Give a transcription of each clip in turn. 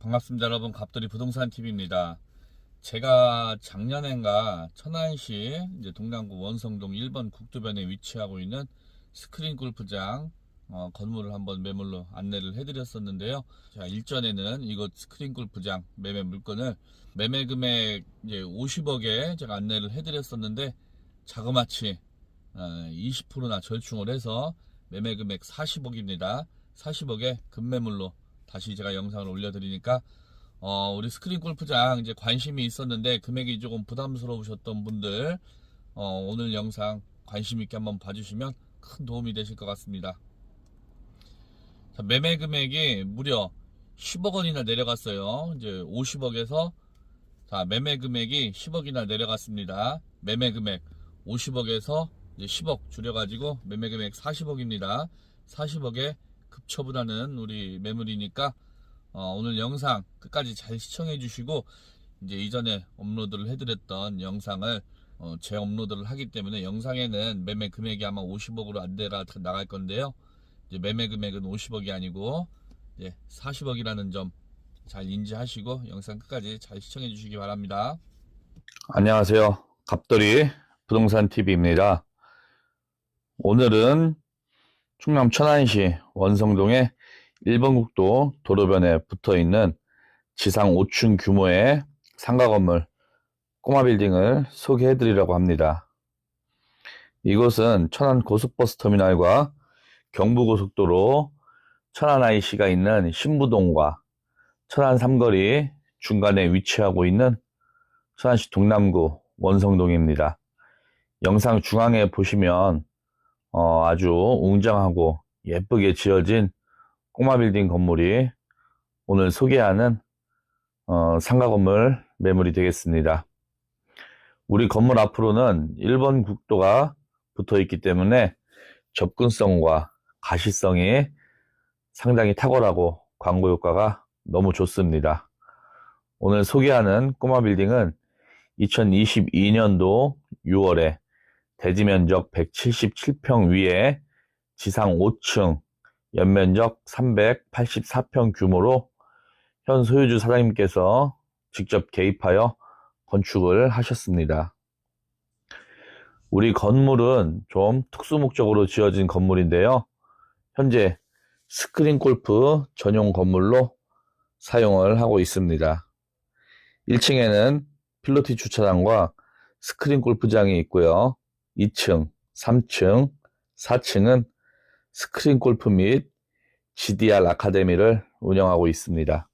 반갑습니다 여러분. 갑돌이 부동산 TV입니다. 제가 작년엔가 천안시 이제 동남구 원성동 1번 국도변에 위치하고 있는 스크린 골프장 어, 건물을 한번 매물로 안내를 해드렸었는데요. 자 일전에는 이곳 스크린 골프장 매매 물건을 매매 금액 이제 50억에 제가 안내를 해드렸었는데 자그마치 어, 20%나 절충을 해서 매매 금액 40억입니다. 40억에 급매물로 다시 제가 영상을 올려드리니까 어, 우리 스크린 골프장 이제 관심이 있었는데 금액이 조금 부담스러우셨던 분들 어, 오늘 영상 관심 있게 한번 봐주시면 큰 도움이 되실 것 같습니다. 자, 매매 금액이 무려 10억 원이나 내려갔어요. 이제 50억에서 자, 매매 금액이 10억이나 내려갔습니다. 매매 금액 50억에서 이제 10억 줄여가지고 매매 금액 40억입니다. 40억에 급처분하는 우리 매물이니까 어, 오늘 영상 끝까지 잘 시청해 주시고 이제 이전에 업로드를 해드렸던 영상을 어, 재업로드를 하기 때문에 영상에는 매매 금액이 아마 50억으로 안내가 나갈 건데요. 이제 매매 금액은 50억이 아니고 이제 40억이라는 점 잘 인지하시고 영상 끝까지 잘 시청해 주시기 바랍니다. 안녕하세요. 갑돌이 부동산 TV입니다. 오늘은 충남 천안시 원성동의 1번 국도 도로변에 붙어 있는 지상 5층 규모의 상가 건물 꼬마 빌딩을 소개해 드리려고 합니다. 이곳은 천안 고속버스 터미널과 경부고속도로 천안 IC가 있는 신부동과 천안 삼거리 중간에 위치하고 있는 천안시 동남구 원성동입니다. 영상 중앙에 보시면 어, 아주 웅장하고 예쁘게 지어진 꼬마 빌딩 건물이 오늘 소개하는 어, 상가 건물 매물이 되겠습니다. 우리 건물 앞으로는 1번 국도가 붙어 있기 때문에 접근성과 가시성이 상당히 탁월하고 광고 효과가 너무 좋습니다. 오늘 소개하는 꼬마 빌딩은 2022년도 6월에 대지 면적 177평 위에 지상 5층, 연면적 384평 규모로 현 소유주 사장님께서 직접 개입하여 건축을 하셨습니다. 우리 건물은 좀 특수 목적으로 지어진 건물인데요. 현재 스크린 골프 전용 건물로 사용을 하고 있습니다. 1층에는 필로티 주차장과 스크린 골프장이 있고요. 2층, 3층, 4층은 스크린 골프 및 GDR 아카데미를 운영하고 있습니다.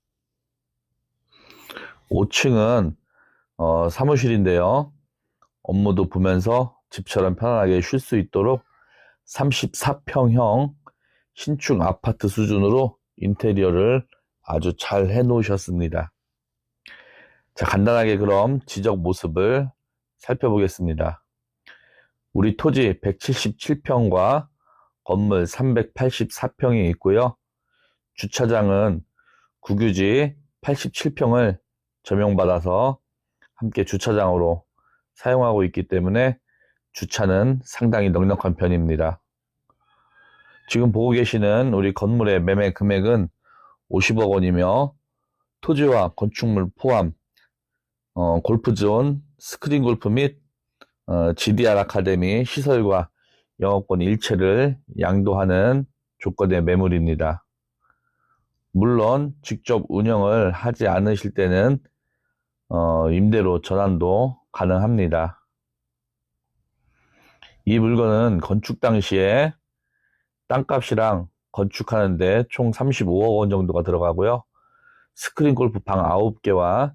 5층은 어, 사무실인데요. 업무도 보면서 집처럼 편안하게 쉴 수 있도록 34평형 신축 아파트 수준으로 인테리어를 아주 잘 해 놓으셨습니다. 자, 간단하게 그럼 지적 모습을 살펴보겠습니다. 우리 토지 177평과 건물 384평이 있고요. 주차장은 국유지 87평을 점용받아서 함께 주차장으로 사용하고 있기 때문에 주차는 상당히 넉넉한 편입니다. 지금 보고 계시는 우리 건물의 매매 금액은 50억 원이며 토지와 건축물 포함 어, 골프존, 스크린 골프 및 어, GDR 아카데미 시설과 영업권 일체를 양도하는 조건의 매물입니다. 물론 직접 운영을 하지 않으실 때는 어, 임대로 전환도 가능합니다. 이 물건은 건축 당시에 땅값이랑 건축하는데 총 35억 원 정도가 들어가고요. 스크린 골프 방 9개와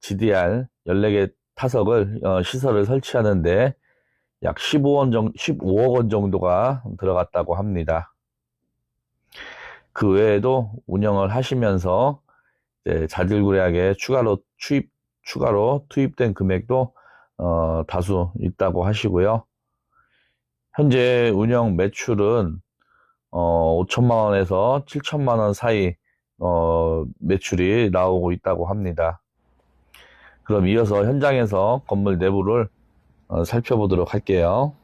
GDR 14개 타석을 어, 시설을 설치하는데 약 15원 정, 15억 원 정도가 들어갔다고 합니다. 그 외에도 운영을 하시면서 자질구레하게 추가로 투입 추가로 투입된 금액도 어, 다수 있다고 하시고요. 현재 운영 매출은 어, 5천만 원에서 7천만 원 사이 어, 매출이 나오고 있다고 합니다. 그럼 이어서 현장에서 건물 내부를 어, 살펴보도록 할게요.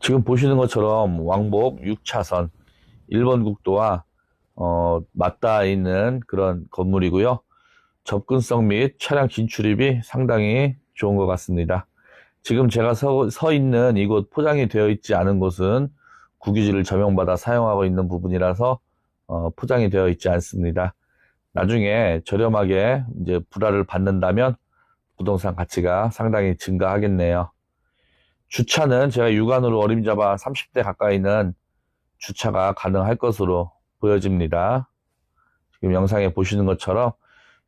지금 보시는 것처럼 왕복 6차선 1번 국도와 어, 맞닿아 있는 그런 건물이고요. 접근성 및 차량 진출입이 상당히 좋은 것 같습니다. 지금 제가 서, 서 있는 이곳 포장이 되어 있지 않은 곳은 국유지를 점용받아 사용하고 있는 부분이라서 어, 포장이 되어 있지 않습니다. 나중에 저렴하게 이제 불화를 받는다면 부동산 가치가 상당히 증가하겠네요. 주차는 제가 육안으로 어림잡아 30대 가까이는 주차가 가능할 것으로 보여집니다. 지금 영상에 보시는 것처럼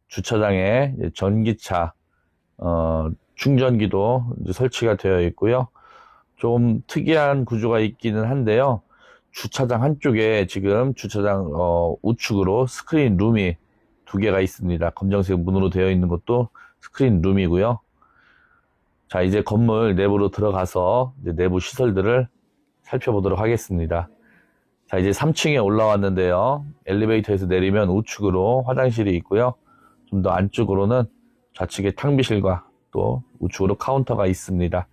주차장에 전기차 어, 충전기도 설치가 되어 있고요. 좀 특이한 구조가 있기는 한데요. 주차장 한쪽에 지금 주차장 어, 우측으로 스크린 룸이 두 개가 있습니다. 검정색 문으로 되어 있는 것도 스크린 룸이고요. 자, 이제 건물 내부로 들어가서 내부 시설들을 살펴보도록 하겠습니다. 자, 이제 3층에 올라왔는데요. 엘리베이터에서 내리면 우측으로 화장실이 있고요. 좀 더 안쪽으로는 좌측에 탕비실과 또 우측으로 카운터가 있습니다.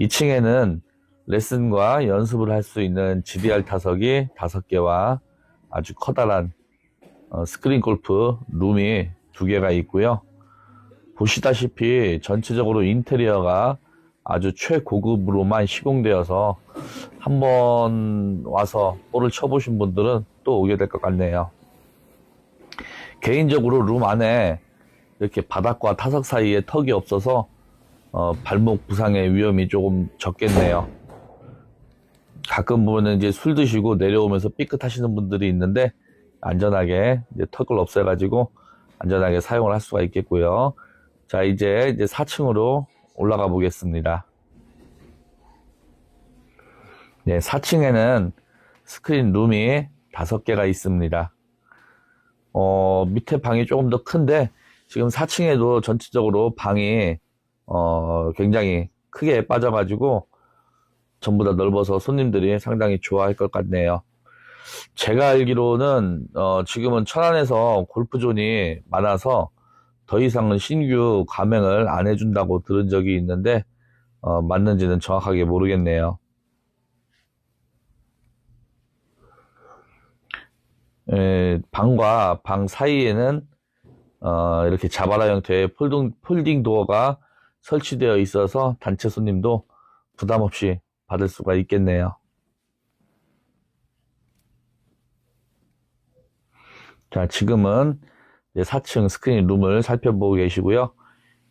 2층에는 레슨과 연습을 할 수 있는 GDR 타석이 5개와 아주 커다란 어, 스크린 골프 룸이 2개가 있고요. 보시다시피 전체적으로 인테리어가 아주 최고급으로만 시공되어서 한번 와서 볼을 쳐보신 분들은 또 오게 될 것 같네요. 개인적으로 룸 안에 이렇게 바닥과 타석 사이에 턱이 없어서 어, 발목 부상의 위험이 조금 적겠네요. 가끔 보면 이제 술 드시고 내려오면서 삐끗하시는 분들이 있는데 안전하게 이제 턱을 없애가지고 안전하게 사용을 할 수가 있겠고요. 자, 이제 이제 4층으로 올라가 보겠습니다. 네, 4층에는 스크린 룸이 5개가 있습니다. 어, 밑에 방이 조금 더 큰데 지금 4층에도 전체적으로 방이 어, 굉장히 크게 빠져가지고 전부 다 넓어서 손님들이 상당히 좋아할 것 같네요. 제가 알기로는 어, 지금은 천안에서 골프존이 많아서 더 이상은 신규 가맹을 안 해준다고 들은 적이 있는데 어, 맞는지는 정확하게 모르겠네요. 에, 방과 방 사이에는 어, 이렇게 자바라 형태의 폴딩, 폴딩 도어가 설치되어 있어서 단체 손님도 부담 없이 받을 수가 있겠네요. 자, 지금은 이제 4층 스크린 룸을 살펴보고 계시고요.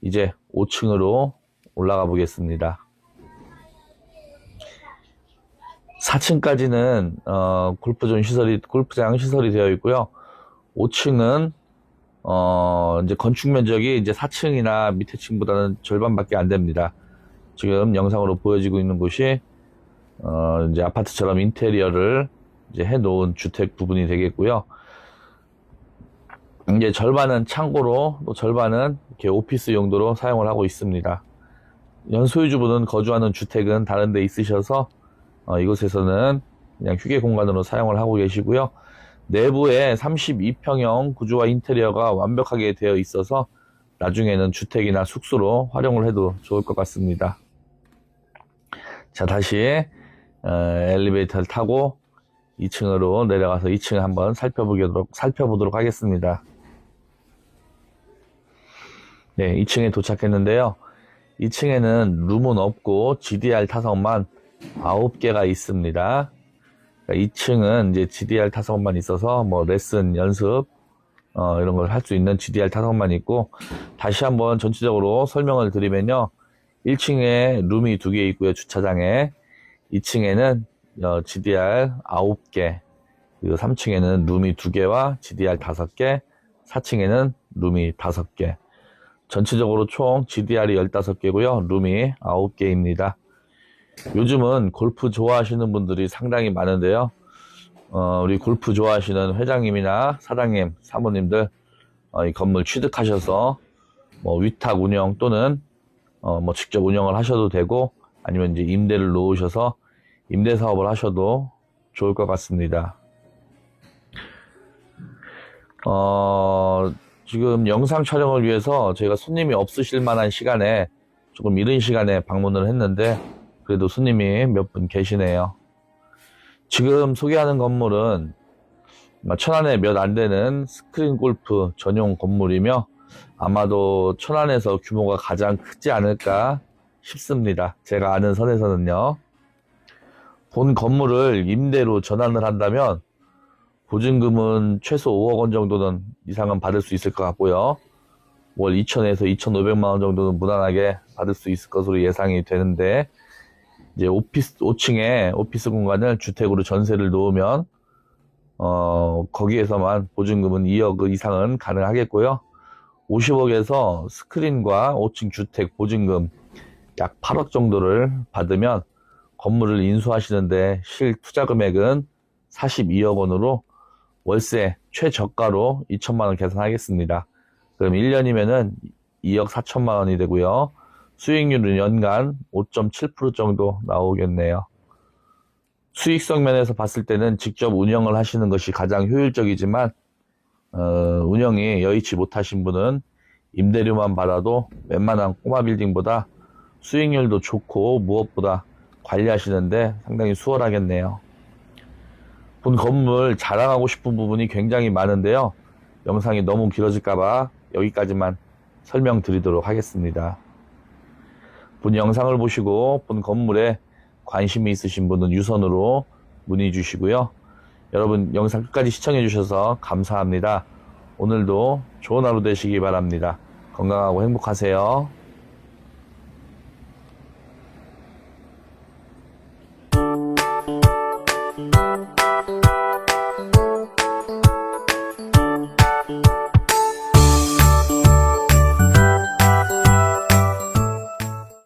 이제 5층으로 올라가 보겠습니다. 4층까지는 어, 골프존 시설이 골프장 시설이 되어 있고요. 5층은 어, 이제 건축 면적이 이제 4층이나 밑에 층보다는 절반밖에 안 됩니다. 지금 영상으로 보여지고 있는 곳이 어, 이제 아파트처럼 인테리어를 이제 해 놓은 주택 부분이 되겠고요. 이제 절반은 창고로 또 절반은 이렇게 오피스 용도로 사용을 하고 있습니다. 연소유주분은 거주하는 주택은 다른 데 있으셔서 어, 이곳에서는 그냥 휴게 공간으로 사용을 하고 계시고요. 내부에 32평형 구조와 인테리어가 완벽하게 되어 있어서 나중에는 주택이나 숙소로 활용을 해도 좋을 것 같습니다. 자, 다시 어, 엘리베이터를 타고 2층으로 내려가서 2층을 한번 살펴보도록, 살펴보도록 하겠습니다. 네, 2층에 도착했는데요. 2층에는 룸은 없고 GDR 타석만 9개가 있습니다. 2층은 이제 GDR 타석만 있어서 뭐 레슨 연습 어, 이런 걸 할 수 있는 GDR 타석만 있고 다시 한번 전체적으로 설명을 드리면요. 1층에 룸이 두개 있고요. 주차장에 2층에는 어, GDR 9개 그리고 3층에는 룸이 두 개와 GDR 5개 4층에는 룸이 5개 전체적으로 총 GDR이 15개고요. 룸이 9개입니다. 요즘은 골프 좋아하시는 분들이 상당히 많은데요. 어, 우리 골프 좋아하시는 회장님이나 사장님, 사모님들 어, 이 건물 취득하셔서 뭐 위탁 운영 또는 어, 뭐 직접 운영을 하셔도 되고 아니면 이제 임대를 놓으셔서 임대 사업을 하셔도 좋을 것 같습니다. 어, 지금 영상 촬영을 위해서 저희가 손님이 없으실 만한 시간에 조금 이른 시간에 방문을 했는데 그래도 손님이 몇 분 계시네요. 지금 소개하는 건물은 뭐 천안에 몇 안 되는 스크린 골프 전용 건물이며 아마도 천안에서 규모가 가장 크지 않을까 싶습니다. 제가 아는 선에서는요. 본 건물을 임대로 전환을 한다면 보증금은 최소 5억 원 정도는 이상은 받을 수 있을 것 같고요. 월 2천에서 2,500만 원 정도는 무난하게 받을 수 있을 것으로 예상이 되는데 이제 오피스 5층에 오피스 공간을 주택으로 전세를 놓으면 어 거기에서만 보증금은 2억 이상은 가능하겠고요. 50억에서 스크린과 5층 주택 보증금 약 8억 정도를 받으면 건물을 인수하시는데 실 투자 금액은 42억 원으로 월세 최저가로 2천만 원 계산하겠습니다. 그럼 1년이면은 2억 4천만 원이 되고요. 수익률은 연간 5.7% 정도 나오겠네요. 수익성 면에서 봤을 때는 직접 운영을 하시는 것이 가장 효율적이지만 어, 운영이 여의치 못하신 분은 임대료만 받아도 웬만한 꼬마 빌딩보다 수익률도 좋고 무엇보다 관리하시는데 상당히 수월하겠네요. 본 건물 자랑하고 싶은 부분이 굉장히 많은데요. 영상이 너무 길어질까봐 여기까지만 설명드리도록 하겠습니다. 본 영상을 보시고 본 건물에 관심이 있으신 분은 유선으로 문의 주시고요. 여러분 영상 끝까지 시청해 주셔서 감사합니다. 오늘도 좋은 하루 되시기 바랍니다. 건강하고 행복하세요.